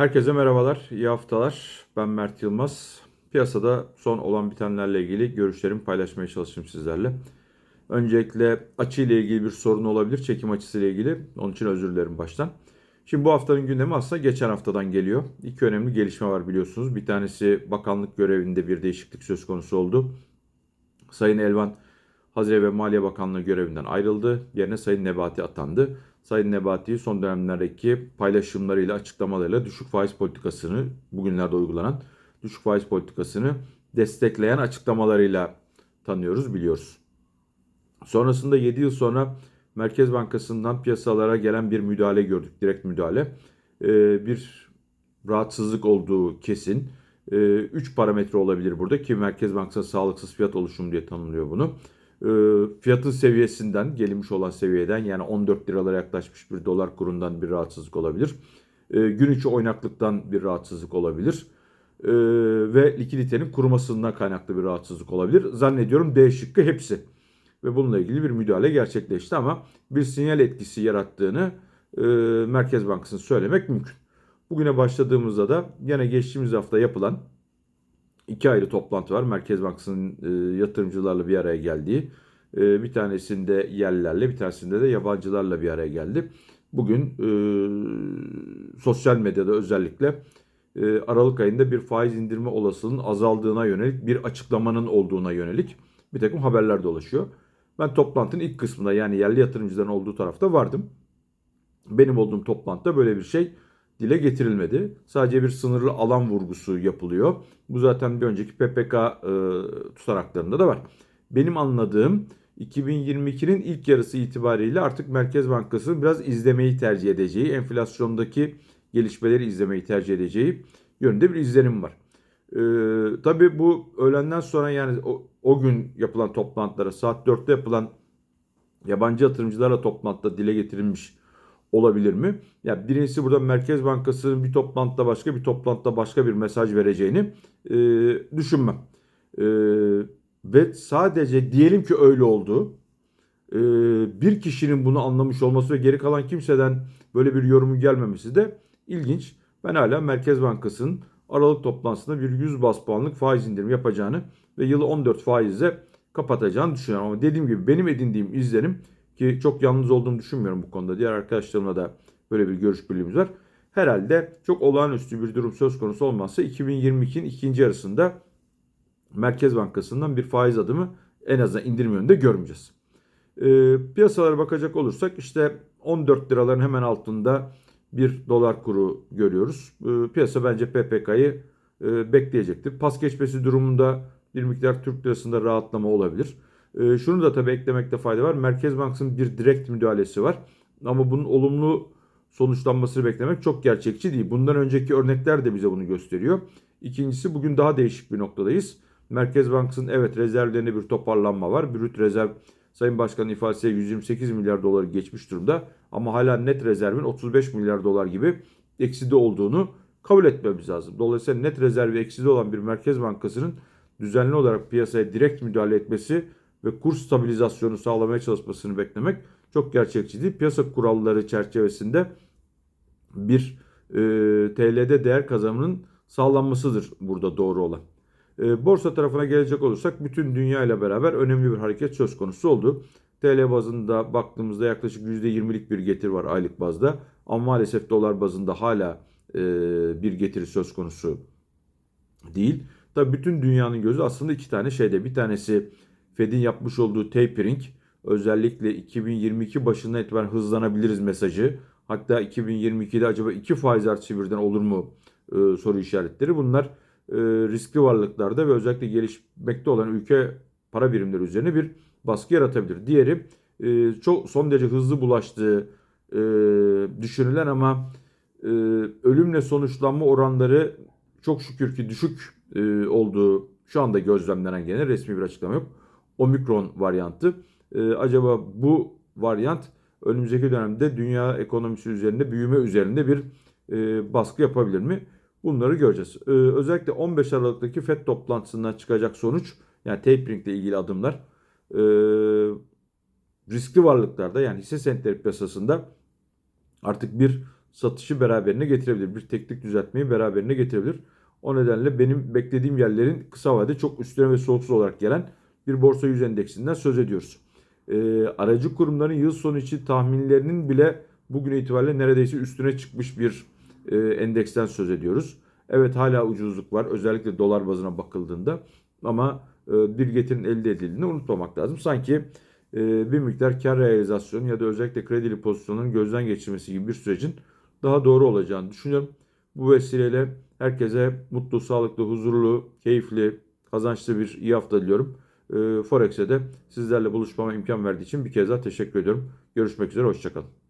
Herkese merhabalar, iyi haftalar. Ben Mert Yılmaz. Piyasada son olan bitenlerle ilgili görüşlerimi paylaşmaya çalıştım sizlerle. Öncelikle açı ile ilgili bir sorun olabilir, çekim açısı ile ilgili. Onun için özür dilerim baştan. Şimdi bu haftanın gündemi aslında geçen haftadan geliyor. İki önemli gelişme var biliyorsunuz. Bir tanesi bakanlık görevinde bir değişiklik söz konusu oldu. Sayın Elvan Hazine ve Maliye Bakanlığı görevinden ayrıldı. Yerine Sayın Nebati atandı. Sayın Nebati son dönemlerdeki paylaşımlarıyla, açıklamalarıyla düşük faiz politikasını, bugünlerde uygulanan düşük faiz politikasını destekleyen açıklamalarıyla tanıyoruz, biliyoruz. Sonrasında 7 yıl sonra Merkez Bankası'ndan piyasalara gelen bir müdahale gördük, direkt müdahale. Ee, bir rahatsızlık olduğu kesin. 3 parametre olabilir burada ki Merkez Bankası sağlıksız fiyat oluşumu diye tanımlıyor bunu. E, fiyatın seviyesinden, gelinmiş olan seviyeden yani 14 liralara yaklaşmış bir dolar kurundan bir rahatsızlık olabilir. E, gün içi oynaklıktan bir rahatsızlık olabilir. E, ve likiditenin kurumasından kaynaklı bir rahatsızlık olabilir. Zannediyorum D şıkkı hepsi. Ve bununla ilgili bir müdahale gerçekleşti ama bir sinyal etkisi yarattığını Merkez Bankası'nın söylemek mümkün. Bugüne başladığımızda da yine geçtiğimiz hafta yapılan iki ayrı toplantı var. Merkez Bankası'nın e, yatırımcılarla bir araya geldiği. E, bir tanesinde yerlilerle bir tanesinde de yabancılarla bir araya geldi. Bugün e, sosyal medyada özellikle e, Aralık ayında bir faiz indirme olasılığının azaldığına yönelik bir açıklamanın olduğuna yönelik bir takım haberler dolaşıyor. Ben toplantının ilk kısmında yani yerli yatırımcıların olduğu tarafta vardım. Benim olduğum toplantıda böyle bir şey dile getirilmedi. Sadece bir sınırlı alan vurgusu yapılıyor. Bu zaten bir önceki PPK e, tutanaklarında da var. Benim anladığım 2022'nin ilk yarısı itibariyle artık Merkez Bankası'nın biraz izlemeyi tercih edeceği, enflasyondaki gelişmeleri izlemeyi tercih edeceği yönünde bir izlenim var. Ee, tabii bu öğlenden sonra yani o, o gün yapılan toplantılara saat 4'te yapılan yabancı yatırımcılarla toplantıda dile getirilmiş olabilir mi? Ya yani birincisi burada Merkez Bankası'nın bir toplantıda başka bir toplantıda başka bir mesaj vereceğini e, düşünmem. E, ve sadece diyelim ki öyle oldu. E, bir kişinin bunu anlamış olması ve geri kalan kimseden böyle bir yorumun gelmemesi de ilginç. Ben hala Merkez Bankası'nın Aralık toplantısında bir 100 bas puanlık faiz indirimi yapacağını ve yılı 14 faizle kapatacağını düşünüyorum. Ama dediğim gibi benim edindiğim izlenim ki çok yalnız olduğumu düşünmüyorum bu konuda. Diğer arkadaşlarımla da böyle bir görüş birliğimiz var. Herhalde çok olağanüstü bir durum söz konusu olmazsa 2022'nin ikinci yarısında Merkez Bankası'ndan bir faiz adımı en azından indirim yönünde görmeyeceğiz. E, piyasalara bakacak olursak işte 14 liraların hemen altında bir dolar kuru görüyoruz. E, piyasa bence PPK'yı e, bekleyecektir. Pas geçmesi durumunda bir miktar Türk lirasında rahatlama olabilir. E, şunu da tabii eklemekte fayda var. Merkez Bankası'nın bir direkt müdahalesi var. Ama bunun olumlu sonuçlanmasını beklemek çok gerçekçi değil. Bundan önceki örnekler de bize bunu gösteriyor. İkincisi bugün daha değişik bir noktadayız. Merkez Bankası'nın evet rezervlerinde bir toparlanma var. Brüt rezerv Sayın Başkan'ın ifadesiyle 128 milyar doları geçmiş durumda. Ama hala net rezervin 35 milyar dolar gibi ekside olduğunu kabul etmemiz lazım. Dolayısıyla net rezervi ekside olan bir Merkez Bankası'nın düzenli olarak piyasaya direkt müdahale etmesi ve kur stabilizasyonu sağlamaya çalışmasını beklemek çok gerçekçi değil. Piyasa kuralları çerçevesinde bir e, TL'de değer kazanımının sağlanmasıdır burada doğru olan. E, borsa tarafına gelecek olursak bütün dünya ile beraber önemli bir hareket söz konusu oldu. TL bazında baktığımızda yaklaşık %20'lik bir getir var aylık bazda. Ama maalesef dolar bazında hala e, bir getiri söz konusu değil. Tabi bütün dünyanın gözü aslında iki tane şeyde. Bir tanesi Fed'in yapmış olduğu tapering özellikle 2022 başından itibaren hızlanabiliriz mesajı. Hatta 2022'de acaba iki faiz artışı birden olur mu e, soru işaretleri. Bunlar e, riskli varlıklarda ve özellikle gelişmekte olan ülke para birimleri üzerine bir baskı yaratabilir. Diğeri e, çok son derece hızlı bulaştığı e, düşünülen ama e, ölümle sonuçlanma oranları çok şükür ki düşük e, olduğu şu anda gözlemlenen gene resmi bir açıklama yok. Omikron varyantı. E, acaba bu varyant önümüzdeki dönemde dünya ekonomisi üzerinde, büyüme üzerinde bir e, baskı yapabilir mi? Bunları göreceğiz. E, özellikle 15 Aralık'taki FED toplantısından çıkacak sonuç, yani tapering ile ilgili adımlar, e, riskli varlıklarda yani hisse senetleri piyasasında artık bir satışı beraberine getirebilir. Bir teknik düzeltmeyi beraberine getirebilir. O nedenle benim beklediğim yerlerin kısa vadede çok üstüne ve soğuksuz olarak gelen bir borsa yüz endeksinden söz ediyoruz. Ee, aracı kurumların yıl sonu içi tahminlerinin bile bugün itibariyle neredeyse üstüne çıkmış bir e, endeksten söz ediyoruz. Evet hala ucuzluk var özellikle dolar bazına bakıldığında ama e, bir getirin elde edildiğini unutmamak lazım. Sanki e, bir miktar kar realizasyonu ya da özellikle kredili pozisyonun gözden geçirmesi gibi bir sürecin daha doğru olacağını düşünüyorum. Bu vesileyle herkese mutlu, sağlıklı, huzurlu, keyifli, kazançlı bir iyi hafta diliyorum. E, Forex'e de sizlerle buluşmama imkan verdiği için bir kez daha teşekkür ediyorum. Görüşmek üzere, hoşçakalın.